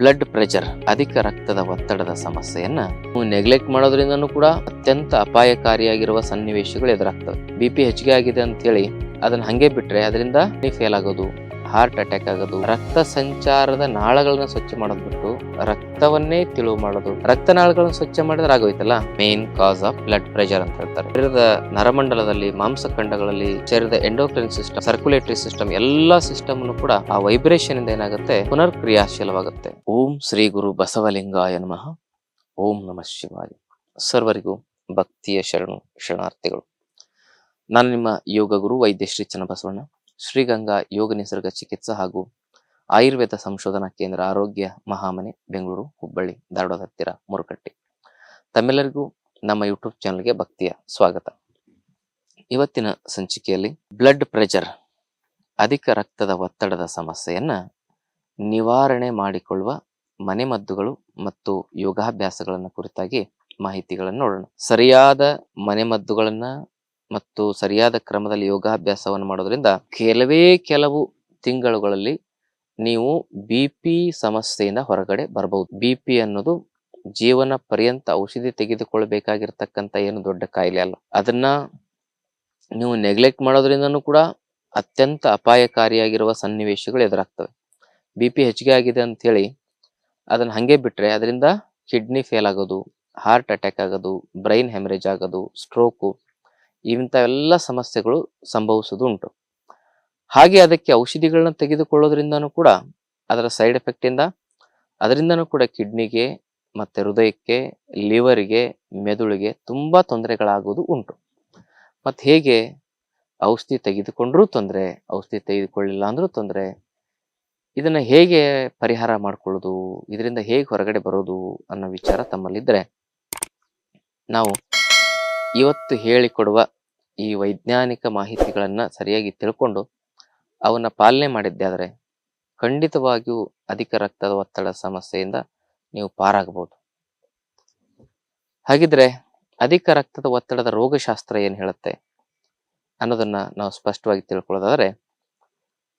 Blood pressure ಅಧಿಕ ರಕ್ತದ ಒತ್ತಡದ ಸಮಸ್ಯೆಯನ್ನ ನೆಗ್ಲೆಕ್ಟ್ ಮಾಡೋದ್ರಿಂದನೂ ಕೂಡ ಅತ್ಯಂತ ಅಪಾಯಕಾರಿಯಾಗಿರುವ ಸನ್ನಿವೇಶಗಳು ಎದುರಾಗ್ತವೆ. ಬಿ ಪಿ ಹೆಚ್ಚಿಗೆ ಆಗಿದೆ ಅಂತ ಹೇಳಿ ಅದನ್ನ ಹಂಗೆ ಬಿಟ್ರೆ ಅದರಿಂದ ಫೇಲ್ ಆಗೋದು. ಹಾರ್ಟ್ ಅಟ್ಯಾಕ್ ಆಗೋದು, ರಕ್ತ ಸಂಚಾರದ ನಾಳಗಳನ್ನ ಸ್ವಚ್ಛ ಮಾಡೋದು ಬಿಟ್ಟು ರಕ್ತವನ್ನೇ ತಿಳುವು ಮಾಡೋದು. ರಕ್ತನಾಳಗಳನ್ನ ಸ್ವಚ್ಛ ಮಾಡಿದ್ರೆ ಆಗೋಯ್ತಲ್ಲ? Main cause of blood pressure ಅಂತ ಹೇಳ್ತಾರೆ. ಶರೀರದ ನರಮಂಡಲದಲ್ಲಿ, ಮಾಂಸಖಂಡಗಳಲ್ಲಿ, ಶರೀರದ ಎಂಡೋಕ್ರೈನ್ ಸಿಸ್ಟಮ್ ಸರ್ಕ್ಯುಲೇಟರಿ ಸಿಸ್ಟಮ್ ಎಲ್ಲಾ ಸಿಸ್ಟಮ್ ಕೂಡ ಆ ವೈಬ್ರೇಷನ್ ಇಂದ ಏನಾಗುತ್ತೆ? ಪುನರ್ ಕ್ರಿಯಾಶೀಲವಾಗುತ್ತೆ ಓಂ ಶ್ರೀ ಗುರು ಬಸವಲಿಂಗಾಯ ನಮಃ. ಓಂ ನಮಃ ಶಿವಾಯ. ಸರ್ವರಿಗೂ ಭಕ್ತಿಯ ಶರಣು, ಶರಣಾರ್ಥಿಗಳು. ನಾನು ನಿಮ್ಮ ಯೋಗ ಗುರು ವೈದ್ಯ ಶ್ರೀ ಚನ್ನಬಸವಣ್ಣ. ಶ್ರೀಗಂಗಾ ಯೋಗ ನಿಸರ್ಗ ಚಿಕಿತ್ಸಾ ಹಾಗೂ ಆಯುರ್ವೇದ ಸಂಶೋಧನಾ ಕೇಂದ್ರ ಆರೋಗ್ಯ ಮಹಾಮನೆ, ಬೆಂಗಳೂರು, ಹುಬ್ಬಳ್ಳಿ ಧಾರವಾಡ ಹತ್ತಿರ, ಮುರುಕಟ್ಟಿ. ತಮ್ಮೆಲ್ಲರಿಗೂ ನಮ್ಮ ಯೂಟ್ಯೂಬ್ ಚಾನಲ್ಗೆ ಭಕ್ತಿಯ ಸ್ವಾಗತ. ಇವತ್ತಿನ ಸಂಚಿಕೆಯಲ್ಲಿ ಬ್ಲಡ್ ಪ್ರೆಷರ್, ಅಧಿಕ ರಕ್ತದ ಒತ್ತಡದ ಸಮಸ್ಯೆಯನ್ನ ನಿವಾರಣೆ ಮಾಡಿಕೊಳ್ಳುವ ಮನೆಮದ್ದುಗಳು ಮತ್ತು ಯೋಗಾಭ್ಯಾಸಗಳನ್ನ ಕುರಿತಾಗಿ ಮಾಹಿತಿಗಳನ್ನು ನೋಡೋಣ. ಸರಿಯಾದ ಮನೆಮದ್ದುಗಳನ್ನ ಮತ್ತು ಸರಿಯಾದ ಕ್ರಮದಲ್ಲಿ ಯೋಗಾಭ್ಯಾಸವನ್ನು ಮಾಡೋದ್ರಿಂದ ಕೆಲವೇ ಕೆಲವು ತಿಂಗಳುಗಳಲ್ಲಿ ನೀವು ಬಿ ಪಿ ಸಮಸ್ಯೆಯಿಂದ ಹೊರಗಡೆ ಬರಬಹುದು. ಬಿ ಪಿ ಅನ್ನೋದು ಜೀವನ ಪರ್ಯಂತ ಔಷಧಿ ತೆಗೆದುಕೊಳ್ಬೇಕಾಗಿರ್ತಕ್ಕಂಥ ಏನು ದೊಡ್ಡ ಕಾಯಿಲೆ ಅಲ್ಲ. ಅದನ್ನ ನೀವು ನೆಗ್ಲೆಕ್ಟ್ ಮಾಡೋದ್ರಿಂದನೂ ಕೂಡ ಅತ್ಯಂತ ಅಪಾಯಕಾರಿಯಾಗಿರುವ ಸನ್ನಿವೇಶಗಳು ಎದುರಾಗ್ತವೆ. ಬಿ ಪಿ ಹೆಚ್ಚಿಗೆ ಆಗಿದೆ ಅಂತ ಹೇಳಿ ಅದನ್ನ ಹಂಗೆ ಬಿಟ್ರೆ ಅದರಿಂದ ಕಿಡ್ನಿ ಫೇಲ್ ಆಗೋದು ಹಾರ್ಟ್ ಅಟ್ಯಾಕ್ ಆಗೋದು ಬ್ರೈನ್ ಹೆಮರೇಜ್ ಆಗೋದು ಸ್ಟ್ರೋಕು ಇಂಥವೆಲ್ಲ ಸಮಸ್ಯೆಗಳು ಸಂಭವಿಸೋದು ಉಂಟು ಹಾಗೆ ಅದಕ್ಕೆ ಔಷಧಿಗಳನ್ನ ತೆಗೆದುಕೊಳ್ಳೋದ್ರಿಂದನೂ ಕೂಡ, ಅದರ ಸೈಡ್ ಎಫೆಕ್ಟ್ ಇಂದ, ಅದರಿಂದನೂ ಕೂಡ ಕಿಡ್ನಿಗೆ ಮತ್ತೆ ಹೃದಯಕ್ಕೆ, ಲಿವರ್ಗೆ, ಮೆದುಳಿಗೆ ತುಂಬಾ ತೊಂದರೆಗಳಾಗುವುದು ಉಂಟು. ಮತ್ತೆ ಹೇಗೆ ಔಷಧಿ ತೆಗೆದುಕೊಂಡ್ರೂ ತೊಂದರೆ, ಔಷಧಿ ತೆಗೆದುಕೊಳ್ಳಿಲ್ಲ ಅಂದರೂ ತೊಂದರೆ, ಇದನ್ನ ಹೇಗೆ ಪರಿಹಾರ ಮಾಡ್ಕೊಳ್ಳೋದು, ಇದರಿಂದ ಹೇಗೆ ಹೊರಗಡೆ ಬರೋದು ಅನ್ನೋ ವಿಚಾರ ತಮ್ಮಲ್ಲಿದ್ದರೆ ನಾವು ಇವತ್ತು ಹೇಳಿಕೊಡುವ ಈ ವೈಜ್ಞಾನಿಕ ಮಾಹಿತಿಗಳನ್ನು ಸರಿಯಾಗಿ ತಿಳ್ಕೊಂಡು ಅವನ್ನ ಪಾಲನೆ ಮಾಡಿದ್ದೆ ಖಂಡಿತವಾಗಿಯೂ ಅಧಿಕ ರಕ್ತದ ಒತ್ತಡ ಸಮಸ್ಯೆಯಿಂದ ನೀವು ಪಾರಾಗಬಹುದು. ಹಾಗಿದ್ರೆ ಅಧಿಕ ರಕ್ತದ ಒತ್ತಡದ ರೋಗಶಾಸ್ತ್ರ ಏನು ಹೇಳುತ್ತೆ ಅನ್ನೋದನ್ನ ನಾವು ಸ್ಪಷ್ಟವಾಗಿ ತಿಳ್ಕೊಳ್ಳೋದಾದ್ರೆ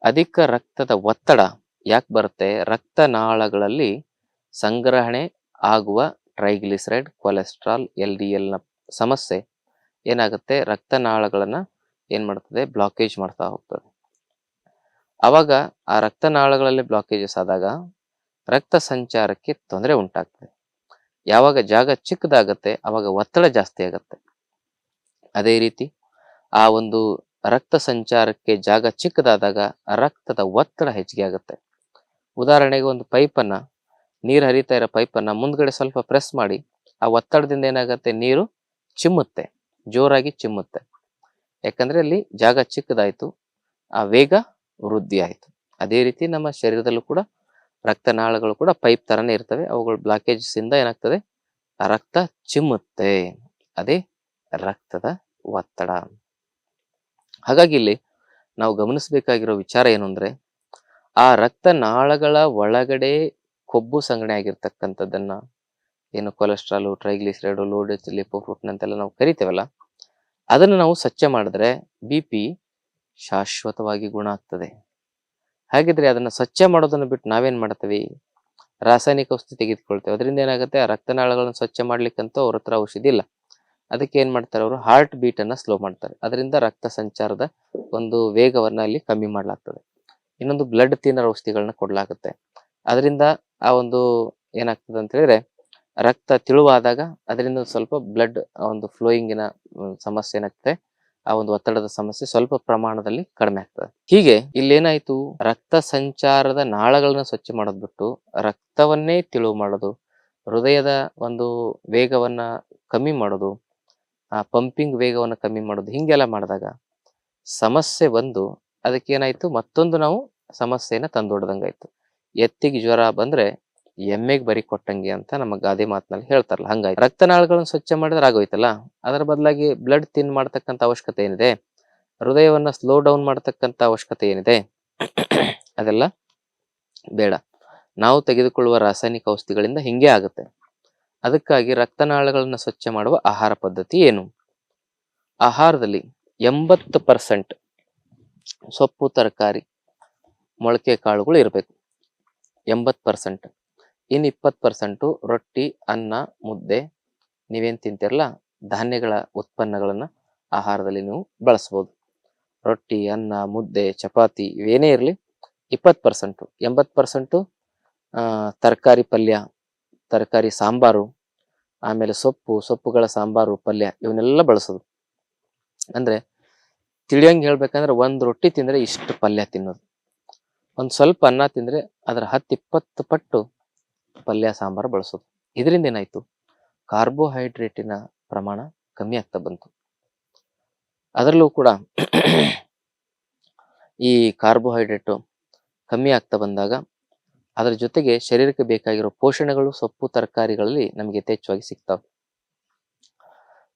ಅಧಿಕ ರಕ್ತದ ಒತ್ತಡ ಯಾಕೆ ಬರುತ್ತೆ? ರಕ್ತನಾಳಗಳಲ್ಲಿ ಸಂಗ್ರಹಣೆ ಆಗುವ ಟ್ರೈಗ್ಲಿಸರೈಡ್, ಕೊಲೆಸ್ಟ್ರಾಲ್, ಎಲ್ ಡಿ ಎಲ್ನ ಸಮಸ್ಯೆ ಏನಾಗುತ್ತೆ? ರಕ್ತನಾಳಗಳನ್ನು ಏನು ಮಾಡ್ತದೆ? ಬ್ಲಾಕೇಜ್ ಮಾಡ್ತಾ ಹೋಗ್ತದೆ. ಅವಾಗ ಆ ರಕ್ತನಾಳಗಳಲ್ಲಿ ಬ್ಲಾಕೇಜಸ್ ಆದಾಗ ರಕ್ತ ಸಂಚಾರಕ್ಕೆ ತೊಂದರೆ ಉಂಟಾಗ್ತದೆ. ಯಾವಾಗ ಜಾಗ ಚಿಕ್ಕದಾಗತ್ತೆ ಆವಾಗ ಒತ್ತಡ ಜಾಸ್ತಿ ಆಗತ್ತೆ. ಅದೇ ರೀತಿ ಆ ಒಂದು ರಕ್ತ ಸಂಚಾರಕ್ಕೆ ಜಾಗ ಚಿಕ್ಕದಾದಾಗ ರಕ್ತದ ಒತ್ತಡ ಹೆಚ್ಚಿಗೆ ಆಗುತ್ತೆ. ಉದಾಹರಣೆಗೆ ಒಂದು ಪೈಪನ್ನ, ನೀರು ಹರಿತಾ ಇರೋ ಪೈಪನ್ನು ಮುಂದ್ಗಡೆ ಸ್ವಲ್ಪ ಪ್ರೆಸ್ ಮಾಡಿ, ಆ ಒತ್ತಡದಿಂದ ಏನಾಗುತ್ತೆ? ನೀರು ಚಿಮ್ಮುತ್ತೆ, ಜೋರಾಗಿ ಚಿಮ್ಮುತ್ತೆ. ಯಾಕಂದ್ರೆ ಅಲ್ಲಿ ಜಾಗ ಚಿಕ್ಕದಾಯ್ತು, ಆ ವೇಗ ವೃದ್ಧಿ ಆಯಿತು ಅದೇ ರೀತಿ ನಮ್ಮ ಶರೀರದಲ್ಲೂ ಕೂಡ ರಕ್ತನಾಳಗಳು ಕೂಡ ಪೈಪ್ ತರನೇ ಇರ್ತವೆ, ಅವುಗಳು ಬ್ಲಾಕೇಜಸ್ ಇಂದ ಏನಾಗ್ತದೆ? ರಕ್ತ ಚಿಮ್ಮುತ್ತೆ. ಅದೇ ರಕ್ತದ ಒತ್ತಡ. ಹಾಗಾಗಿ ಇಲ್ಲಿ ನಾವು ಗಮನಿಸಬೇಕಾಗಿರೋ ವಿಚಾರ ಏನು ಅಂದ್ರೆ, ಆ ರಕ್ತನಾಳಗಳ ಒಳಗಡೆ ಕೊಬ್ಬು ಸಂಗಣೆ ಆಗಿರ್ತಕ್ಕಂಥದ್ದನ್ನ ಏನು ಕೊಲೆಸ್ಟ್ರಾಲು ಟ್ರೈಗ್ಲಿಸರೈಡು ಲೋಡೆಸ್ ಫ್ರೂಟ್ ಅಂತೆಲ್ಲ ನಾವು ಕರಿತೇವಲ್ಲ, ಅದನ್ನು ನಾವು ಸ್ವಚ್ಛ ಮಾಡಿದ್ರೆ ಬಿ ಪಿ ಶಾಶ್ವತವಾಗಿ ಗುಣ ಆಗ್ತದೆ. ಹಾಗಿದ್ರೆ ಅದನ್ನ ಸ್ವಚ್ಛ ಮಾಡೋದನ್ನ ಬಿಟ್ಟು ನಾವೇನ್ ಮಾಡ್ತೀವಿ? ರಾಸಾಯನಿಕ ಔಷಧಿ ತೆಗೆದುಕೊಳ್ತೇವೆ. ಅದರಿಂದ ಏನಾಗುತ್ತೆ? ಆ ರಕ್ತನಾಳಗಳನ್ನು ಸ್ವಚ್ಛ ಮಾಡ್ಲಿಕ್ಕಂತೂ ಅವ್ರ ಹತ್ರ ಔಷಧಿ ಇಲ್ಲ. ಅದಕ್ಕೆ ಏನು ಮಾಡ್ತಾರೆ ಅವರು? ಹಾರ್ಟ್ ಬೀಟನ್ನು ಸ್ಲೋ ಮಾಡ್ತಾರೆ. ಅದರಿಂದ ರಕ್ತ ಸಂಚಾರದ ಒಂದು ವೇಗವನ್ನು ಅಲ್ಲಿ ಕಮ್ಮಿ ಮಾಡಲಾಗ್ತದೆ. ಇನ್ನೊಂದು ಬ್ಲಡ್ ತಿನ್ನರ್ ಔಷಧಿಗಳನ್ನ ಕೊಡಲಾಗುತ್ತೆ. ಅದರಿಂದ ಆ ಒಂದು ಏನಾಗ್ತದೆ ಅಂತ ಹೇಳಿದ್ರೆ ರಕ್ತ ತಿಳುವಾದಾಗ ಅದರಿಂದ ಸ್ವಲ್ಪ ಬ್ಲಡ್ ಒಂದು ಫ್ಲೋಯಿಂಗಿನ ಸಮಸ್ಯೆ ಏನಾಗ್ತದೆ? ಆ ಒಂದು ಒತ್ತಡದ ಸಮಸ್ಯೆ ಸ್ವಲ್ಪ ಪ್ರಮಾಣದಲ್ಲಿ ಕಡಿಮೆ ಆಗ್ತದೆ. ಹೀಗೆ ಇಲ್ಲೇನಾಯ್ತು? ರಕ್ತ ಸಂಚಾರದ ನಾಳಗಳನ್ನ ಸ್ವಚ್ಛ ಮಾಡೋದ್ ಬಿಟ್ಟು ರಕ್ತವನ್ನೇ ತಿಳುವು ಮಾಡೋದು, ಹೃದಯದ ಒಂದು ವೇಗವನ್ನ ಕಮ್ಮಿ ಮಾಡೋದು, ಆ ಪಂಪಿಂಗ್ ವೇಗವನ್ನು ಕಮ್ಮಿ ಮಾಡೋದು, ಹಿಂಗೆಲ್ಲ ಮಾಡಿದಾಗ ಸಮಸ್ಯೆ ಬಂದು ಅದಕ್ಕೆ ಏನಾಯ್ತು ಮತ್ತೊಂದು ನಾವು ಸಮಸ್ಯೆನ ತಂದೊಡ್ದಂಗಾಯ್ತು ಎತ್ತಿಗೆ ಜ್ವರ ಬಂದ್ರೆ ಎಮ್ಮೆಗೆ ಬರಿ ಕೊಟ್ಟಂಗೆ ಅಂತ ನಮ್ಮ ಗಾದೆ ಮಾತಿನಲ್ಲಿ ಹೇಳ್ತಾರಲ್ಲ, ಹಂಗಾಗಿ ರಕ್ತನಾಳಗಳನ್ನು ಸ್ವಚ್ಛ ಮಾಡಿದ್ರೆ ಆಗೋಯ್ತಲ್ಲ? ಅದರ ಬದಲಾಗಿ ಬ್ಲಡ್ ತಿನ್ ಮಾಡ್ತಕ್ಕಂಥ ಅವಶ್ಯಕತೆ ಏನಿದೆ? ಹೃದಯವನ್ನ ಸ್ಲೋ ಡೌನ್ ಮಾಡ್ತಕ್ಕಂಥ ಅವಶ್ಯಕತೆ ಏನಿದೆ? ಅದೆಲ್ಲ ಬೇಡ. ನಾವು ತೆಗೆದುಕೊಳ್ಳುವ ರಾಸಾಯನಿಕ ಔಷಧಿಗಳಿಂದ ಹಿಂಗೆ ಆಗುತ್ತೆ. ಅದಕ್ಕಾಗಿ ರಕ್ತನಾಳಗಳನ್ನು ಸ್ವಚ್ಛ ಮಾಡುವ ಆಹಾರ ಪದ್ಧತಿ ಏನು? ಆಹಾರದಲ್ಲಿ ಎಂಬತ್ತು ಪರ್ಸೆಂಟ್ ಸೊಪ್ಪು, ತರಕಾರಿ, ಮೊಳಕೆ ಕಾಳುಗಳು ಇರಬೇಕು. ಎಂಬತ್ತು ಪರ್ಸೆಂಟ್ ಇನ್ನು ಇಪ್ಪತ್ತು ಪರ್ಸೆಂಟು ರೊಟ್ಟಿ, ಅನ್ನ, ಮುದ್ದೆ, ನೀವೇನು ತಿಂತಿರಲ್ಲ, ಧಾನ್ಯಗಳ ಉತ್ಪನ್ನಗಳನ್ನು ಆಹಾರದಲ್ಲಿ ನೀವು ಬಳಸ್ಬೋದು. ರೊಟ್ಟಿ, ಅನ್ನ, ಮುದ್ದೆ, ಚಪಾತಿ ಇವೇನೇ ಇರಲಿ, ಇಪ್ಪತ್ತು ಪರ್ಸೆಂಟು, ಎಂಬತ್ತು ಪರ್ಸೆಂಟು ತರಕಾರಿ ಪಲ್ಯ, ತರಕಾರಿ ಸಾಂಬಾರು, ಆಮೇಲೆ ಸೊಪ್ಪು, ಸೊಪ್ಪುಗಳ ಸಾಂಬಾರು, ಪಲ್ಯ ಇವನ್ನೆಲ್ಲ ಬಳಸೋದು. ಅಂದರೆ ತಿಳಿಯಂಗೆ ಹೇಳ್ಬೇಕಂದ್ರೆ ಒಂದು ರೊಟ್ಟಿ ತಿಂದರೆ ಇಷ್ಟು ಪಲ್ಯ ತಿನ್ನೋದು. ಒಂದು ಸ್ವಲ್ಪ ಅನ್ನ ತಿಂದರೆ ಅದರ ಹತ್ತು ಇಪ್ಪತ್ತು ಪಟ್ಟು ಪಲ್ಯ, ಸಾಂಬಾರು ಬಳಸೋದು. ಇದರಿಂದ ಏನಾಯ್ತು? ಕಾರ್ಬೋಹೈಡ್ರೇಟಿನ ಪ್ರಮಾಣ ಕಮ್ಮಿ ಆಗ್ತಾ ಬಂತು. ಅದರಲ್ಲೂ ಕೂಡ ಈ ಕಾರ್ಬೋಹೈಡ್ರೇಟು ಕಮ್ಮಿ ಆಗ್ತಾ ಬಂದಾಗ ಅದರ ಜೊತೆಗೆ ಶರೀರಕ್ಕೆ ಬೇಕಾಗಿರೋ ಪೋಷಣೆಗಳು, ಸೊಪ್ಪು, ತರಕಾರಿಗಳಲ್ಲಿ ನಮಗೆ ಯಥೇಚ್ಛವಾಗಿ ಸಿಗ್ತಾವೆ.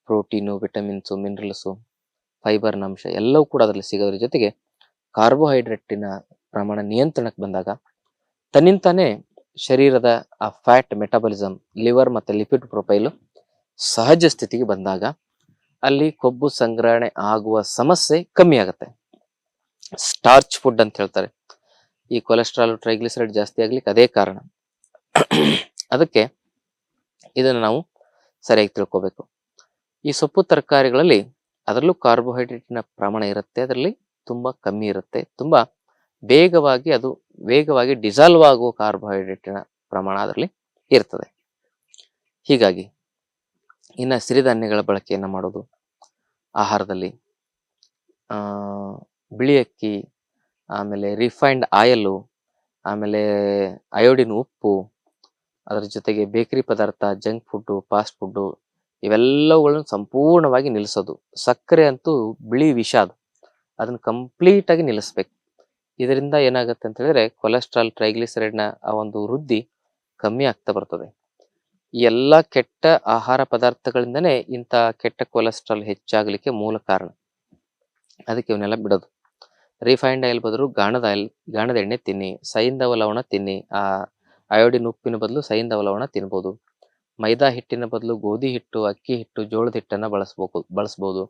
ಪ್ರೋಟೀನು, ವಿಟಮಿನ್ಸು, ಮಿನರಲ್ಸು, ಫೈಬರ್ನ ಅಂಶ ಎಲ್ಲವೂ ಕೂಡ ಅದರಲ್ಲಿ ಸಿಗೋದ್ರ ಜೊತೆಗೆ ಕಾರ್ಬೋಹೈಡ್ರೇಟಿನ ಪ್ರಮಾಣ ನಿಯಂತ್ರಣಕ್ಕೆ ಬಂದಾಗ ತನ್ನಿಂತಾನೇ ಶರೀರದ ಆ ಫ್ಯಾಟ್ ಮೆಟಾಬಲಿಸಮ್ ಲಿವರ್ ಮತ್ತು ಲಿಪಿಡ್ ಪ್ರೊಫೈಲು ಸಹಜ ಸ್ಥಿತಿಗೆ ಬಂದಾಗ ಅಲ್ಲಿ ಕೊಬ್ಬು ಸಂಗ್ರಹಣೆ ಆಗುವ ಸಮಸ್ಯೆ ಕಮ್ಮಿ ಆಗುತ್ತೆ. ಸ್ಟಾರ್ಚ್ ಫುಡ್ ಅಂತ ಹೇಳ್ತಾರೆ. ಈ ಕೊಲೆಸ್ಟ್ರಾಲ್ ಟ್ರೈಗ್ಲಿಸರೈಡ್ ಜಾಸ್ತಿ ಆಗ್ಲಿಕ್ಕೆ ಅದೇ ಕಾರಣ. ಅದಕ್ಕೆ ಇದನ್ನು ನಾವು ಸರಿಯಾಗಿ ತಿಳ್ಕೋಬೇಕು. ಈ ಸೊಪ್ಪು ತರಕಾರಿಗಳಲ್ಲಿ ಅದರಲ್ಲೂ ಕಾರ್ಬೋಹೈಡ್ರೇಟ್ನ ಪ್ರಮಾಣ ಇರುತ್ತೆ, ಅದರಲ್ಲಿ ತುಂಬ ಕಮ್ಮಿ ಇರುತ್ತೆ, ತುಂಬಾ ಬೇಗವಾಗಿ ಅದು ವೇಗವಾಗಿ ಡಿಸಾಲ್ವ್ ಆಗುವ ಕಾರ್ಬೋಹೈಡ್ರೇಟಿನ ಪ್ರಮಾಣ ಅದರಲ್ಲಿ ಇರ್ತದೆ. ಹೀಗಾಗಿ ಇನ್ನು ಸಿರಿಧಾನ್ಯಗಳ ಬಳಕೆಯನ್ನು ಮಾಡೋದು, ಆಹಾರದಲ್ಲಿ ಬಿಳಿ ಅಕ್ಕಿ, ಆಮೇಲೆ ರಿಫೈನ್ಡ್ ಆಯಲ್ಲು ಆಮೇಲೆ ಅಯೋಡಿನ್ ಉಪ್ಪು, ಅದರ ಜೊತೆಗೆ ಬೇಕರಿ ಪದಾರ್ಥ ಜಂಕ್ ಫುಡ್ಡು ಫಾಸ್ಟ್ ಫುಡ್ಡು ಇವೆಲ್ಲವುಗಳನ್ನು ಸಂಪೂರ್ಣವಾಗಿ ನಿಲ್ಲಿಸೋದು ಸಕ್ಕರೆ ಅಂತೂ ಬಿಳಿ ವಿಷ ಅದು. ಕಂಪ್ಲೀಟಾಗಿ ನಿಲ್ಲಿಸ್ಬೇಕು. ಇದರಿಂದ ಏನಾಗುತ್ತೆ ಅಂತ ಹೇಳಿದ್ರೆ ಕೊಲೆಸ್ಟ್ರಾಲ್ ಟ್ರೈಗ್ಲಿಸರೈಡ್ನ ಆ ಒಂದು ವೃದ್ಧಿ ಕಮ್ಮಿ ಆಗ್ತಾ ಬರ್ತದೆ. ಎಲ್ಲ ಕೆಟ್ಟ ಆಹಾರ ಪದಾರ್ಥಗಳಿಂದನೇ ಇಂಥ ಕೆಟ್ಟ ಕೊಲೆಸ್ಟ್ರಾಲ್ ಹೆಚ್ಚಾಗಲಿಕ್ಕೆ ಮೂಲ ಕಾರಣ. ಅದಕ್ಕೆ ಇವನ್ನೆಲ್ಲ ಬಿಡೋದು. ರಿಫೈನ್ಡ್ ಆಯಿಲ್ ಬದಲು ಗಾಣದ ಆಯಿಲ್ ಗಾಣದ ಎಣ್ಣೆ ತಿನ್ನಿ ಸೈಂಧವ ಲವಣ ತಿನ್ನಿ, ಆ ಅಯೋಡಿನ್ ಉಪ್ಪಿನ ಬದಲು ಸೈಂಧವ ಲವಣ ತಿನ್ಬೋದು. ಮೈದಾ ಹಿಟ್ಟಿನ ಬದಲು ಗೋಧಿ ಹಿಟ್ಟು, ಅಕ್ಕಿ ಹಿಟ್ಟು, ಜೋಳದ ಹಿಟ್ಟನ್ನು ಬಳಸ್ಬೇಕು, ಬಳಸ್ಬೋದು.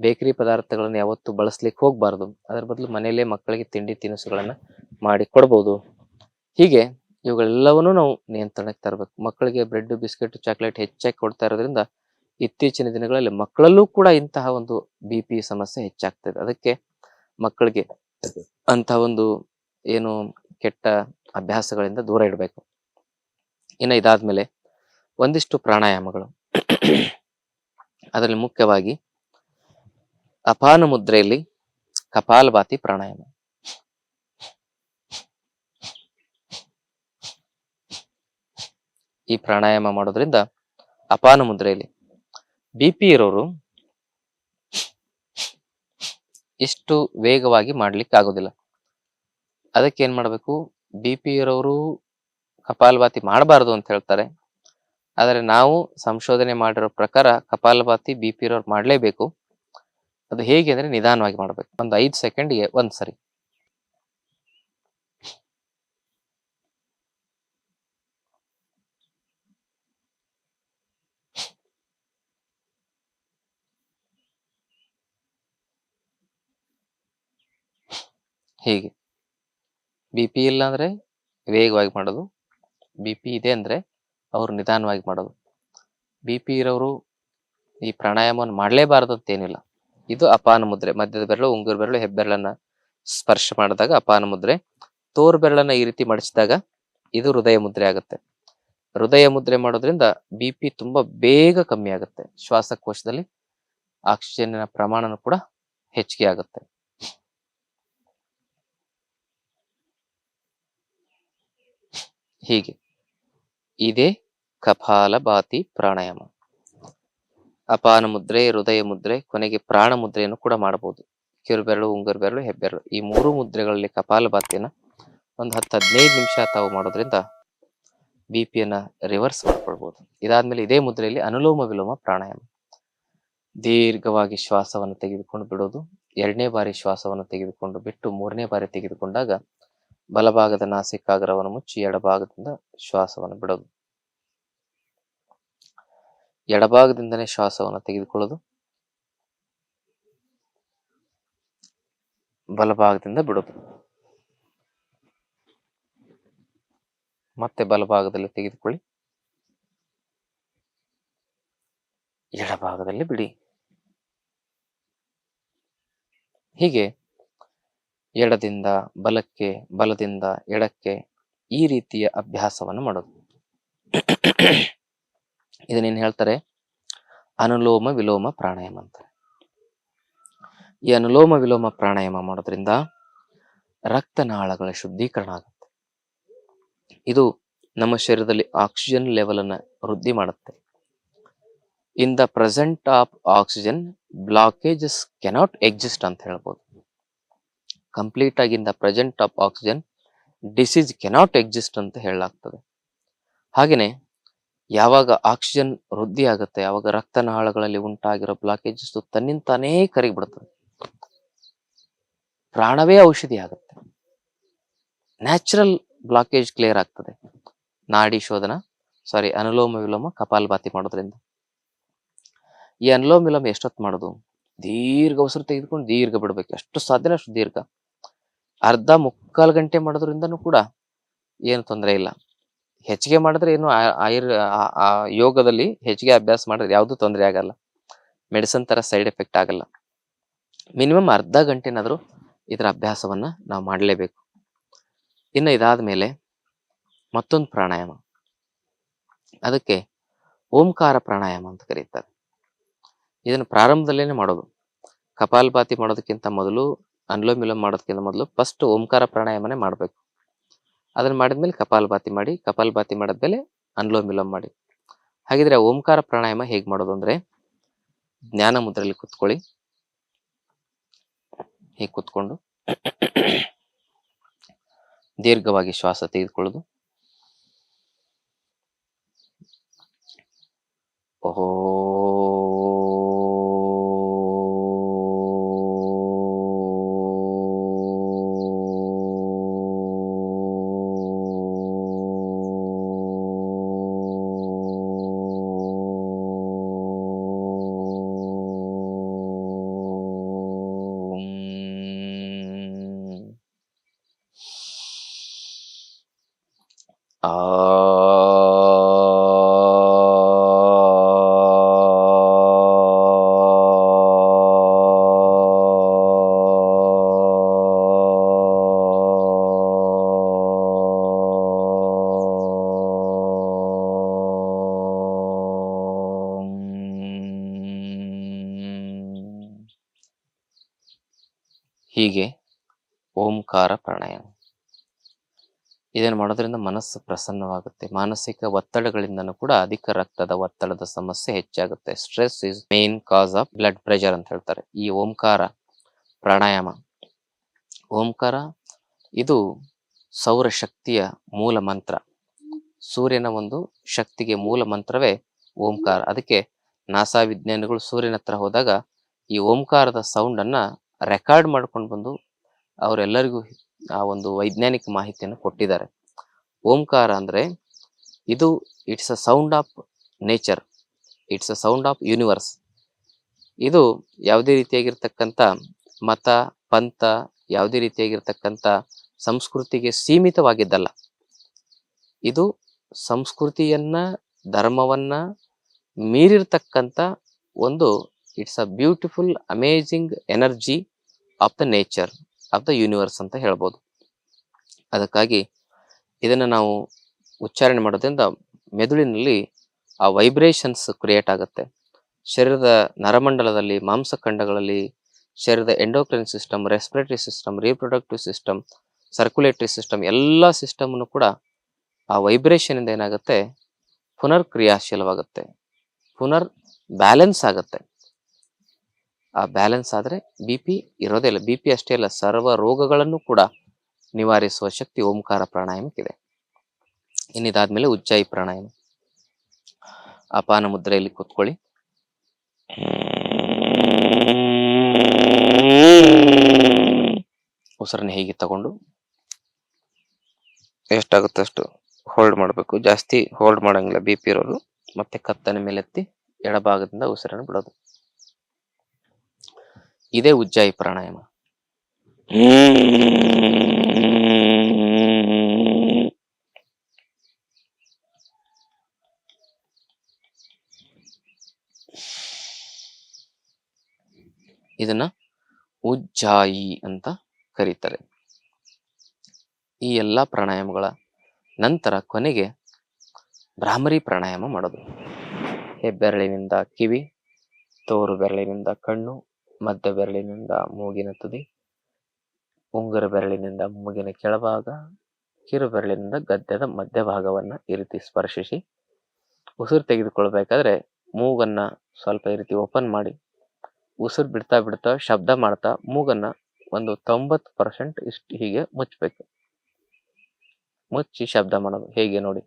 ಬೇಕರಿ ಪದಾರ್ಥಗಳನ್ನು ಯಾವತ್ತೂ ಬಳಸ್ಲಿಕ್ಕೆ ಹೋಗಬಾರ್ದು. ಅದರ ಬದಲು ಮನೆಯಲ್ಲೇ ಮಕ್ಕಳಿಗೆ ತಿಂಡಿ ತಿನಿಸುಗಳನ್ನು ಮಾಡಿ ಕೊಡ್ಬೋದು. ಹೀಗೆ ಇವುಗಳೆಲ್ಲವನ್ನೂ ನಾವು ನಿಯಂತ್ರಣಕ್ಕೆ ತರಬೇಕು. ಮಕ್ಕಳಿಗೆ ಬ್ರೆಡ್, ಬಿಸ್ಕೆಟ್, ಚಾಕ್ಲೇಟ್ ಹೆಚ್ಚಾಗಿ ಕೊಡ್ತಾ ಇರೋದ್ರಿಂದ ಇತ್ತೀಚಿನ ದಿನಗಳಲ್ಲಿ ಮಕ್ಕಳಲ್ಲೂ ಕೂಡ ಇಂತಹ ಒಂದು ಬಿ ಪಿ ಸಮಸ್ಯೆ ಹೆಚ್ಚಾಗ್ತದೆ. ಅದಕ್ಕೆ ಮಕ್ಕಳಿಗೆ ಅಂತಹ ಒಂದು ಏನು ಕೆಟ್ಟ ಅಭ್ಯಾಸಗಳಿಂದ ದೂರ ಇಡಬೇಕು. ಇನ್ನು ಇದಾದ್ಮೇಲೆ ಒಂದಿಷ್ಟು ಪ್ರಾಣಾಯಾಮಗಳು. ಅದರಲ್ಲಿ ಮುಖ್ಯವಾಗಿ ಅಪಾನ ಮುದ್ರೆಯಲ್ಲಿ ಕಪಾಲಭಾತಿ ಪ್ರಾಣಾಯಾಮ. ಈ ಪ್ರಾಣಾಯಾಮ ಮಾಡೋದ್ರಿಂದ ಅಪಾನ ಮುದ್ರೆಯಲ್ಲಿ ಬಿ ಪಿ ಇರೋರು ಇಷ್ಟು ವೇಗವಾಗಿ ಮಾಡ್ಲಿಕ್ಕೆ ಆಗೋದಿಲ್ಲ. ಅದಕ್ಕೆ ಏನ್ ಮಾಡಬೇಕು? ಬಿ ಪಿ ಇರೋರು ಕಪಾಲಭಾತಿ ಮಾಡಬಾರದು ಅಂತ ಹೇಳ್ತಾರೆ. ಆದರೆ ನಾವು ಸಂಶೋಧನೆ ಮಾಡಿರೋ ಪ್ರಕಾರ ಕಪಾಲಭಾತಿ ಬಿ ಪಿ ಇರೋರು ಮಾಡಲೇಬೇಕು. ಅದು ಹೇಗೆ ಅಂದ್ರೆ ನಿಧಾನವಾಗಿ ಮಾಡ್ಬೇಕು. ಒಂದು ಐದು ಸೆಕೆಂಡ್ಗೆ ಒಂದ್ ಸರಿ. ಹೀಗೆ? ಬಿ ಪಿ ಇಲ್ಲ ಅಂದ್ರೆ ವೇಗವಾಗಿ ಮಾಡೋದು. ಬಿ ಪಿ ಇದೆ ಅಂದ್ರೆ ಅವರು ನಿಧಾನವಾಗಿ ಮಾಡೋದು. ಬಿ ಪಿ ಇರೋರು ಈ ಪ್ರಾಣಾಯಾಮವನ್ನು ಮಾಡಲೇಬಾರದು ಅಂತ ಏನಿಲ್ಲ ಇದು ಅಪಾನ ಮುದ್ರೆ ಮಧ್ಯದ ಬೆರಳು, ಉಂಗುರ ಬೆರಳು, ಹೆಬ್ಬೆರಳನ್ನ ಸ್ಪರ್ಶ ಮಾಡಿದಾಗ ಅಪಾನ ಮುದ್ರೆ ತೋರ್ ಬೆರಳನ್ನ ಈ ರೀತಿ ಮಡಚಿದಾಗ ಇದು ಹೃದಯ ಮುದ್ರೆ ಆಗುತ್ತೆ. ಹೃದಯ ಮುದ್ರೆ ಮಾಡೋದ್ರಿಂದ ಬಿ ಪಿ ತುಂಬಾ ಬೇಗ ಕಮ್ಮಿ ಆಗುತ್ತೆ. ಶ್ವಾಸಕೋಶದಲ್ಲಿ ಆಕ್ಸಿಜನ್ನ ಪ್ರಮಾಣನೂ ಕೂಡ ಹೆಚ್ಚಿಗೆ ಆಗುತ್ತೆ. ಹೀಗೆ. ಇದೇ ಕಪಾಲಭಾತಿ ಪ್ರಾಣಾಯಾಮ. ಅಪಾನ ಮುದ್ರೆ ಹೃದಯ ಮುದ್ರೆ ಕೊನೆಗೆ ಪ್ರಾಣ ಮುದ್ರೆಯನ್ನು ಕೂಡ ಮಾಡಬಹುದು. ಕಿರು ಬೆರಳು, ಉಂಗುರು ಬೆರಳು ಹೆಬ್ಬೆರಳು ಈ ಮೂರು ಮುದ್ರೆಗಳಲ್ಲಿ ಕಪಾಲಭಾತಿಯನ್ನ ಒಂದು ಹತ್ತು ಹದಿನೈದು ನಿಮಿಷ ತಾವು ಮಾಡೋದ್ರಿಂದ ಬಿ ಪಿಯನ್ನ ರಿವರ್ಸ್ ಮಾಡ್ಕೊಳ್ಬಹುದು ಇದಾದ್ಮೇಲೆ ಇದೇ ಮುದ್ರೆಯಲ್ಲಿ ಅನುಲೋಮ ವಿಲೋಮ ಪ್ರಾಣಾಯಾಮ. ದೀರ್ಘವಾಗಿ ಶ್ವಾಸವನ್ನು ತೆಗೆದುಕೊಂಡು ಬಿಡೋದು, ಎರಡನೇ ಬಾರಿ ಶ್ವಾಸವನ್ನು ತೆಗೆದುಕೊಂಡು ಬಿಟ್ಟು ಮೂರನೇ ಬಾರಿ ತೆಗೆದುಕೊಂಡಾಗ ಬಲಭಾಗದ ನಾಸಿಕಾಗ್ರವನ್ನು ಮುಚ್ಚಿ ಎಡಭಾಗದಿಂದ ಶ್ವಾಸವನ್ನು ಬಿಡೋದು. ಎಡಭಾಗದಿಂದನೇ ಶ್ವಾಸವನ್ನು ತೆಗೆದುಕೊಳ್ಳೋದು. ಬಲಭಾಗದಿಂದ ಬಿಡೋದು. ಮತ್ತೆ ಬಲಭಾಗದಲ್ಲಿ ತೆಗೆದುಕೊಳ್ಳಿ. ಎಡಭಾಗದಲ್ಲಿ ಬಿಡಿ. ಹೀಗೆ ಎಡದಿಂದ ಬಲಕ್ಕೆ, ಬಲದಿಂದ ಎಡಕ್ಕೆ ಈ ರೀತಿಯ ಅಭ್ಯಾಸವನ್ನು ಮಾಡೋದು. ಇದನ್ನೇನು ಹೇಳ್ತಾರೆ, ಅನುಲೋಮ ವಿಲೋಮ ಪ್ರಾಣಾಯಾಮ ಅಂತಾರೆ. ಈ ಅನುಲೋಮ ವಿಲೋಮ ಪ್ರಾಣಾಯಾಮ ಮಾಡೋದ್ರಿಂದ ರಕ್ತನಾಳಗಳ ಶುದ್ಧೀಕರಣ ಆಗುತ್ತೆ. ಇದು ನಮ್ಮ ಶರೀರದಲ್ಲಿ ಆಕ್ಸಿಜನ್ ಲೆವೆಲ್ ಅನ್ನ ವೃದ್ಧಿ ಮಾಡುತ್ತೆ. In the present of oxygen blockages cannot exist ಅಂತ ಹೇಳ್ಬೋದು. ಕಂಪ್ಲೀಟ್ ಆಗಿ in the present of oxygen disease cannot exist ಅಂತ ಹೇಳಲಾಗ್ತದೆ. ಹಾಗೆಯೇ ಯಾವಾಗ ಆಕ್ಸಿಜನ್ ವೃದ್ಧಿ ಆಗುತ್ತೆ ಯಾವಾಗ ರಕ್ತನಾಳಗಳಲ್ಲಿ ಉಂಟಾಗಿರೋ ಬ್ಲಾಕೇಜಸ್ ತನ್ನಿಂತಾನೇ ಕರಿಬಿಡ್ತದೆ ಪ್ರಾಣವೇ ಔಷಧಿ ಆಗುತ್ತೆ. ನ್ಯಾಚುರಲ್ ಬ್ಲಾಕೇಜ್ ಕ್ಲಿಯರ್ ಆಗ್ತದೆ. ನಾಡಿ ಶೋಧನ ಸಾರಿ ಅನುಲೋಮ ವಿಲೋಮ ಕಪಾಲಭಾತಿ ಮಾಡೋದ್ರಿಂದ. ಈ ಅನುಲೋಮ ವಿಲೋಮ ಎಷ್ಟೊತ್ತು ಮಾಡೋದು? ದೀರ್ಘ ಉಸಿರು ತೆಗೆದುಕೊಂಡು ದೀರ್ಘ ಬಿಡ್ಬೇಕು. ಎಷ್ಟು ಸಾಧ್ಯನ ಅಷ್ಟು ದೀರ್ಘ. ಅರ್ಧ ಮುಕ್ಕಾಲು ಗಂಟೆ ಮಾಡೋದ್ರಿಂದನೂ ಕೂಡ ಏನು ತೊಂದರೆ ಇಲ್ಲ. ಹೆಚ್ಚಿಗೆ ಮಾಡಿದ್ರೆ ಏನು ಆಯುರ್ ಯೋಗದಲ್ಲಿ ಹೆಚ್ಚಿಗೆ ಅಭ್ಯಾಸ ಮಾಡಿದ್ರೆ ಯಾವುದು ತೊಂದರೆ ಆಗಲ್ಲ. ಮೆಡಿಸನ್ ತರ ಸೈಡ್ ಎಫೆಕ್ಟ್ ಆಗಲ್ಲ. ಮಿನಿಮಮ್ ಅರ್ಧ ಗಂಟೆನಾದ್ರೂ ಇದರ ಅಭ್ಯಾಸವನ್ನ ನಾವು ಮಾಡಲೇಬೇಕು. ಇನ್ನು ಇದಾದ ಮೇಲೆ ಮತ್ತೊಂದು ಪ್ರಾಣಾಯಾಮ. ಅದಕ್ಕೆ ಓಂಕಾರ ಪ್ರಾಣಾಯಾಮ ಅಂತ ಕರೀತಾರೆ. ಇದನ್ನು ಪ್ರಾರಂಭದಲ್ಲೇನೆ ಮಾಡೋದು. ಕಪಾಲಭಾತಿ ಮಾಡೋದಕ್ಕಿಂತ ಮೊದಲು, ಅನ್ಲೋಮಿಲೋಮ್ ಮಾಡೋದಕ್ಕಿಂತ ಮೊದಲು ಫಸ್ಟ್ ಓಂಕಾರ ಪ್ರಾಣಾಯಾಮನೇ ಮಾಡಬೇಕು. ಅದನ್ನ ಮಾಡಿದ್ಮೇಲೆ ಕಪಾಲಭಾತಿ ಮಾಡಿ ಕಪಾಲಭಾತಿ ಮಾಡಿದ್ಮೇಲೆ ಅನ್ಲೋಮ್ ವಿಲೋಮ್ ಮಾಡಿ. ಹಾಗಿದ್ರೆ ಓಂಕಾರ ಪ್ರಾಣಾಯಾಮ ಹೇಗೆ ಮಾಡೋದು ಅಂದ್ರೆ, ಜ್ಞಾನ ಮುದ್ರಲ್ಲಿ ಕುತ್ಕೊಳ್ಳಿ. ಹೀಗೆ ಕುತ್ಕೊಂಡು, ದೀರ್ಘವಾಗಿ ಶ್ವಾಸ ತೆಗೆದುಕೊಳ್ಳೋದು. ಹೀಗೆ ಓಂಕಾರ ಪ್ರಾಣಾಯಾಮ ಇದನ್ನು ಮಾಡೋದ್ರಿಂದ ಮನಸ್ಸು ಪ್ರಸನ್ನವಾಗುತ್ತೆ. ಮಾನಸಿಕ ಒತ್ತಡಗಳಿಂದನೂ ಕೂಡ ಅಧಿಕ ರಕ್ತದ ಒತ್ತಡದ ಸಮಸ್ಯೆ ಹೆಚ್ಚಾಗುತ್ತೆ. Stress is main cause of blood pressure ಅಂತ ಹೇಳ್ತಾರೆ. ಈ ಓಂಕಾರ, ಪ್ರಾಣಾಯಾಮ. ಓಂಕಾರ, ಇದು ಸೌರಶಕ್ತಿಯ ಮೂಲ ಮಂತ್ರ. ಸೂರ್ಯನ ಒಂದು ಶಕ್ತಿಗೆ ಮೂಲ ಮಂತ್ರವೇ ಓಂಕಾರ. ಅದಕ್ಕೆ ನಾಸಾ ವಿಜ್ಞಾನಿಗಳು ಸೂರ್ಯನ ಹತ್ರ ಹೋದಾಗ ಈ ಓಂಕಾರದ ಸೌಂಡ್ ಅನ್ನ ರೆಕಾರ್ಡ್ ಮಾಡ್ಕೊಂಡು ಬಂದು ಅವರೆಲ್ಲರಿಗೂ ಆ ಒಂದು ವೈಜ್ಞಾನಿಕ ಮಾಹಿತಿಯನ್ನು ಕೊಟ್ಟಿದ್ದಾರೆ. ಓಂಕಾರ ಅಂದರೆ ಇದು it's a sound of nature it's a sound of universe ಇದು ಯಾವುದೇ ರೀತಿಯಾಗಿರ್ತಕ್ಕಂಥ ಮತ, ಪಂಥ, ಯಾವುದೇ ರೀತಿಯಾಗಿರ್ತಕ್ಕಂಥ ಸಂಸ್ಕೃತಿಗೆ ಸೀಮಿತವಾಗಿದ್ದಲ್ಲ. ಇದು ಸಂಸ್ಕೃತಿಯನ್ನ, ಧರ್ಮವನ್ನ ಮೀರಿರ್ತಕ್ಕಂಥ ಒಂದು it's a beautiful amazing energy of the nature of the universe ಅಂತ ಹೇಳ್ಬೋದು. ಅದಕ್ಕಾಗಿ ಇದನ್ನು ನಾವು ಉಚ್ಚಾರಣೆ ಮಾಡೋದ್ರಿಂದ ಮೆದುಳಿನಲ್ಲಿ ಆ ವೈಬ್ರೇಷನ್ಸ್ ಕ್ರಿಯೇಟ್ ಆಗುತ್ತೆ. ಶರೀರದ ನರಮಂಡಲದಲ್ಲಿ, ಮಾಂಸಖಂಡಗಳಲ್ಲಿ, ಶರೀರದ endocrine system respiratory system reproductive system circulatory system ಎಲ್ಲ ಸಿಸ್ಟಮ್ನು ಕೂಡ ಆ ವೈಬ್ರೇಷನ್ ಇಂದ ಏನಾಗುತ್ತೆ? ಪುನರ್ ಕ್ರಿಯಾಶೀಲವಾಗುತ್ತೆ ಪುನರ್ ಬ್ಯಾಲೆನ್ಸ್ ಆಗುತ್ತೆ. ಆ ಬ್ಯಾಲೆನ್ಸ್ ಆದರೆ ಬಿ ಪಿ ಇರೋದೇ ಇಲ್ಲ. ಬಿ ಪಿ ಅಷ್ಟೇ ಅಲ್ಲ, ಸರ್ವ ರೋಗಗಳನ್ನು ಕೂಡ ನಿವಾರಿಸುವ ಶಕ್ತಿ ಓಂಕಾರ ಪ್ರಾಣಾಯಾಮಕ್ಕಿದೆ. ಇನ್ನಿದಾದ್ಮೇಲೆ ಉಜ್ಜಾಯಿ ಪ್ರಾಣಾಯಾಮ. ಅಪಾನ ಮುದ್ರೆಯಲ್ಲಿ ಕೂತ್ಕೊಳ್ಳಿ. ಉಸಿರನ್ನ ಹೀಗೆ ತಗೊಂಡು? ಎಷ್ಟಾಗುತ್ತೆ ಅಷ್ಟು. ಹೋಲ್ಡ್ ಮಾಡಬೇಕು. ಜಾಸ್ತಿ ಹೋಲ್ಡ್ ಮಾಡಂಗಿಲ್ಲ. ಬಿ ಪಿ ಇರೋರು. ಮತ್ತೆ ಕತ್ತನ ಮೇಲೆತ್ತಿ ಎಡಭಾಗದಿಂದ ಉಸಿರನ್ನು ಬಿಡೋದು. ಇದೇ ಉಜ್ಜಾಯಿ ಪ್ರಾಣಾಯಾಮ. ಇದನ್ನ ಉಜ್ಜಾಯಿ ಅಂತ ಕರೀತಾರೆ. ಈ ಎಲ್ಲ ಪ್ರಾಣಾಯಾಮಗಳ ನಂತರ ಕೊನೆಗೆ ಭ್ರಾಮರಿ ಪ್ರಾಣಾಯಾಮ ಮಾಡೋದು. ಹೆಬ್ಬೆರಳಿನಿಂದ ಕಿವಿ, ತೋರು ಬೆರಳಿನಿಂದ ಕಣ್ಣು, ಮಧ್ಯ ಬೆರಳಿನಿಂದ ಮೂಗಿನ ತುದಿ, ಉಂಗುರ ಬೆರಳಿನಿಂದ ಮೂಗಿನ ಕೆಳಭಾಗ, ಕಿರು ಬೆರಳಿನಿಂದ ಗದ್ದೆದ ಮಧ್ಯಭಾಗವನ್ನ ಈ ರೀತಿ ಸ್ಪರ್ಶಿಸಿ, ಉಸಿರು ತೆಗೆದುಕೊಳ್ಬೇಕಾದ್ರೆ ಮೂಗನ್ನ ಸ್ವಲ್ಪ ಈ ರೀತಿ ಓಪನ್ ಮಾಡಿ ಉಸಿರು ಬಿಡ್ತಾ ಬಿಡ್ತಾ ಶಬ್ದ ಮಾಡ್ತಾ ಮೂಗನ್ನ ಒಂದು ತೊಂಬತ್ತು ಪರ್ಸೆಂಟ್ ಇಷ್ಟು ಹೀಗೆ ಮುಚ್ಚಬೇಕು ಮುಚ್ಚಿ ಶಬ್ದ ಮಾಡೋದು. ಹೇಗೆ ನೋಡಿ?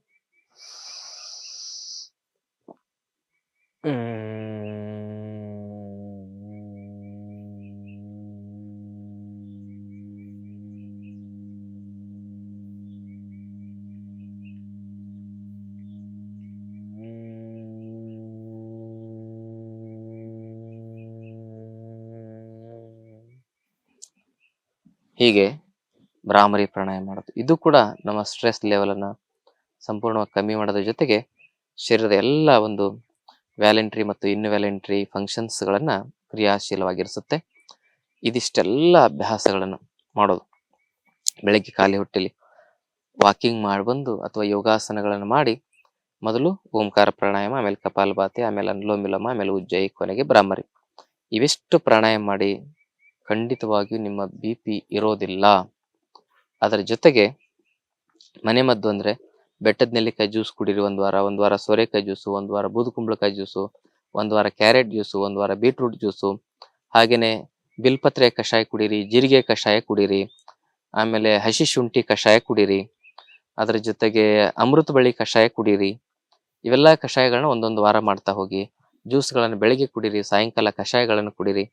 ಹೀಗೆ ಭ್ರಾಮರಿ ಪ್ರಾಣಾಯಾಮ ಮಾಡೋದು. ಇದು ಕೂಡ ನಮ್ಮ ಸ್ಟ್ರೆಸ್ ಲೆವೆಲನ್ನು ಸಂಪೂರ್ಣವಾಗಿ ಕಮ್ಮಿ ಮಾಡೋದ್ರ ಜೊತೆಗೆ ಶರೀರದ ಎಲ್ಲ ಒಂದು ವ್ಯಾಲೆಂಟ್ರಿ ಮತ್ತು ಇನ್ವ್ಯಾಲೆಂಟ್ರಿ ಫಂಕ್ಷನ್ಸ್ಗಳನ್ನು ಕ್ರಿಯಾಶೀಲವಾಗಿರಿಸುತ್ತೆ. ಇದಿಷ್ಟೆಲ್ಲ ಅಭ್ಯಾಸಗಳನ್ನು ಮಾಡೋದು. ಬೆಳಗ್ಗೆ ಖಾಲಿ ಹೊಟ್ಟೆಲಿ ವಾಕಿಂಗ್ ಮಾಡಿ ಬಂದು ಅಥವಾ ಯೋಗಾಸನಗಳನ್ನು ಮಾಡಿ ಮೊದಲು ಓಂಕಾರ ಪ್ರಾಣಾಯಾಮ, ಆಮೇಲೆ ಕಪಾಲಭಾತಿ, ಆಮೇಲೆ ಅನುಲೋಮ ವಿಲೋಮ, ಆಮೇಲೆ ಉಜ್ಜಯಿ ಕೊನೆಗೆ ಬ್ರಾಹ್ಮರಿ ಇವೆಷ್ಟು ಪ್ರಾಣಾಯಾಮ ಮಾಡಿ ಖಂಡಿತವಾಗಿಯೂ ನಿಮ್ಮ ಬಿ ಪಿ ಇರೋದಿಲ್ಲ. ಅದರ ಜೊತೆಗೆ ಮನೆ ಮದ್ದು ಅಂದ್ರೆ ಬೆಟ್ಟದ ನೆಲ್ಲಿಕಾಯಿ ಜ್ಯೂಸ್ ಕುಡೀರಿ ಒಂದು ವಾರ ಒಂದು ವಾರ ಸೋರೆಕಾಯಿ ಜ್ಯೂಸು, ಒಂದು ವಾರ ಬೂದುಕುಂಬಳಕಾಯಿ ಜ್ಯೂಸು, ಒಂದು ವಾರ ಕ್ಯಾರೆಟ್ ಜ್ಯೂಸು, ಒಂದು ವಾರ ಬೀಟ್ರೂಟ್ ಜ್ಯೂಸು ಹಾಗೆಯೇ ಬಿಲ್ಪತ್ರೆ ಕಷಾಯ ಕುಡೀರಿ, ಜೀರಿಗೆ ಕಷಾಯ ಕುಡೀರಿ, ಆಮೇಲೆ ಹಸಿ ಶುಂಠಿ ಕಷಾಯ ಕುಡೀರಿ, ಅದರ ಜೊತೆಗೆ ಅಮೃತ ಬಳ್ಳಿ ಕಷಾಯ ಕುಡೀರಿ, ಇವೆಲ್ಲ ಕಷಾಯಗಳನ್ನ ಒಂದೊಂದು ವಾರ ಮಾಡ್ತಾ ಹೋಗಿ, ಜ್ಯೂಸ್ಗಳನ್ನು ಬೆಳಿಗ್ಗೆ ಕುಡೀರಿ, ಸಾಯಂಕಾಲ ಕಷಾಯಗಳನ್ನು ಕುಡೀರಿ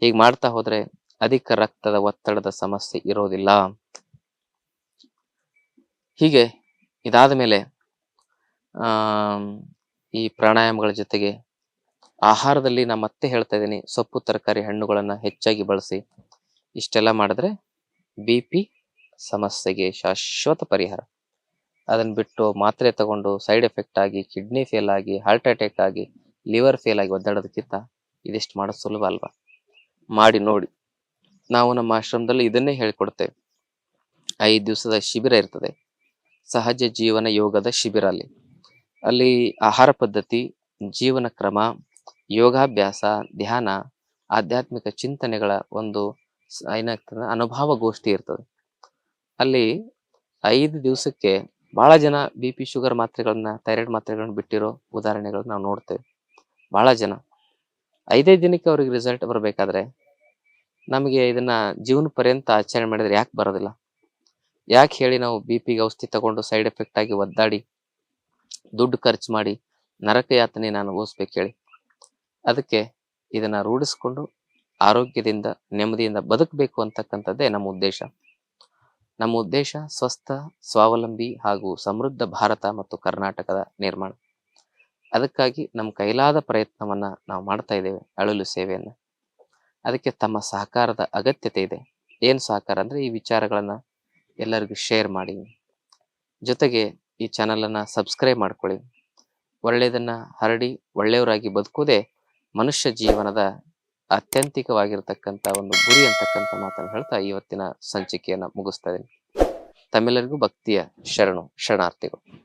ಹೀಗೆ ಮಾಡ್ತಾ ಹೋದ್ರೆ ಅಧಿಕ ರಕ್ತದ ಒತ್ತಡದ ಸಮಸ್ಯೆ ಇರೋದಿಲ್ಲ. ಹೀಗೆ ಇದಾದ ಮೇಲೆ, ಆ, ಈ ಪ್ರಾಣಾಯಾಮಗಳ ಜೊತೆಗೆ ಆಹಾರದಲ್ಲಿ ನಾ ಮತ್ತೆ ಹೇಳ್ತಾ ಇದ್ದೀನಿ, ಸೊಪ್ಪು, ತರಕಾರಿ, ಹಣ್ಣುಗಳನ್ನ ಹೆಚ್ಚಾಗಿ ಬಳಸಿ. ಇಷ್ಟೆಲ್ಲ ಮಾಡಿದ್ರೆ ಬಿ ಪಿ ಸಮಸ್ಯೆಗೆ ಶಾಶ್ವತ ಪರಿಹಾರ. ಅದನ್ನ ಬಿಟ್ಟು ಮಾತ್ರೆ ತಗೊಂಡು ಸೈಡ್ ಎಫೆಕ್ಟ್ ಆಗಿ, ಕಿಡ್ನಿ ಫೇಲ್ ಆಗಿ, ಹಾರ್ಟ್ ಅಟ್ಯಾಕ್ ಆಗಿ, ಲಿವರ್ ಫೇಲ್ ಆಗಿ ಒದ್ದಾಡೋದಕ್ಕಿಂತ ಇದಿಷ್ಟು ಮಾಡೋದು ಸುಲಭ ಅಲ್ವಾ? ಮಾಡಿ ನೋಡಿ. ನಾವು ನಮ್ಮ ಆಶ್ರಮದಲ್ಲಿ ಇದನ್ನೇ ಹೇಳ್ಕೊಡ್ತೇವೆ. ಐದು ದಿವಸದ ಶಿಬಿರ ಇರ್ತದೆ. ಸಹಜ ಜೀವನ ಯೋಗದ ಶಿಬಿರ ಅಲ್ಲಿ. ಅಲ್ಲಿ ಆಹಾರ ಪದ್ಧತಿ, ಜೀವನ ಕ್ರಮ, ಯೋಗಾಭ್ಯಾಸ, ಧ್ಯಾನ, ಆಧ್ಯಾತ್ಮಿಕ ಚಿಂತನೆಗಳ ಒಂದು ಏನಾಗ್ತದೆ ಅನುಭವ ಗೋಷ್ಠಿ ಇರ್ತದೆ. ಅಲ್ಲಿ ಐದು ದಿವಸಕ್ಕೆ ಬಹಳ ಜನ ಬಿ ಪಿ ಶುಗರ್ ಮಾತ್ರೆಗಳನ್ನ, ಥೈರಾಯ್ಡ್ ಮಾತ್ರೆಗಳನ್ನ ಬಿಟ್ಟಿರೋ ಉದಾಹರಣೆಗಳನ್ನ ನಾವು ನೋಡ್ತೇವೆ. ಬಹಳ ಜನ. ಐದೈದು ದಿನಕ್ಕೆ ಅವ್ರಿಗೆ ರಿಸಲ್ಟ್ ಬರಬೇಕಾದ್ರೆ ನಮಗೆ ಇದನ್ನ ಜೀವನ ಪರ್ಯಂತ ಆಚರಣೆ ಮಾಡಿದ್ರೆ ಯಾಕೆ ಬರೋದಿಲ್ಲ? ಯಾಕೆ ಹೇಳಿ ನಾವು ಬಿ ಪಿಗೆ ಔಷಧಿ ತಗೊಂಡು ಸೈಡ್ ಎಫೆಕ್ಟ್ ಆಗಿ ಒದ್ದಾಡಿ, ದುಡ್ಡು ಖರ್ಚು ಮಾಡಿ ನರಕ ಯಾತನೆ ನಾನು ಓದಿಸ್ಬೇಕೇಳಿ ಹೇಳಿ. ಅದಕ್ಕೆ ಇದನ್ನ ರೂಢಿಸ್ಕೊಂಡು ಆರೋಗ್ಯದಿಂದ, ನೆಮ್ಮದಿಯಿಂದ ಬದುಕಬೇಕು ಅಂತಕ್ಕಂಥದ್ದೇ ನಮ್ಮ ಉದ್ದೇಶ. ನಮ್ಮ ಉದ್ದೇಶ ಸ್ವಸ್ಥ, ಸ್ವಾವಲಂಬಿ ಹಾಗೂ ಸಮೃದ್ಧ ಭಾರತ ಮತ್ತು ಕರ್ನಾಟಕದ ನಿರ್ಮಾಣ. ಅದಕ್ಕಾಗಿ ನಮ್ಮ ಕೈಲಾದ ಪ್ರಯತ್ನವನ್ನ ನಾವು ಮಾಡ್ತಾ ಇದ್ದೇವೆ, ಅಳಲು ಸೇವೆಯನ್ನ. ಅದಕ್ಕೆ ತಮ್ಮ ಸಹಕಾರದ ಅಗತ್ಯತೆ ಇದೆ. ಏನು ಸಹಕಾರ ಅಂದ್ರೆ ಈ ವಿಚಾರಗಳನ್ನ ಎಲ್ಲರಿಗೂ ಶೇರ್ ಮಾಡಿ. ಜೊತೆಗೆ ಈ ಚಾನಲನ್ನು ಸಬ್ಸ್ಕ್ರೈಬ್ ಮಾಡ್ಕೊಳ್ಳಿ. ಒಳ್ಳೆಯದನ್ನ ಹರಡಿ, ಒಳ್ಳೆಯವರಾಗಿ ಬದುಕೋದೇ ಮನುಷ್ಯ ಜೀವನದ ಅತ್ಯಂತಿಕವಾಗಿರ್ತಕ್ಕಂಥ ಒಂದು ಗುರಿ ಅಂತಕ್ಕಂಥ ಮಾತನ್ನು ಹೇಳ್ತಾ ಇವತ್ತಿನ ಸಂಚಿಕೆಯನ್ನ ಮುಗಿಸ್ತಾ ಇದ್ದೀನಿ. ತಮ್ಮೆಲ್ಲರಿಗೂ ಭಕ್ತಿಯ ಶರಣು, ಶರಣಾರ್ಥಿಗಳು.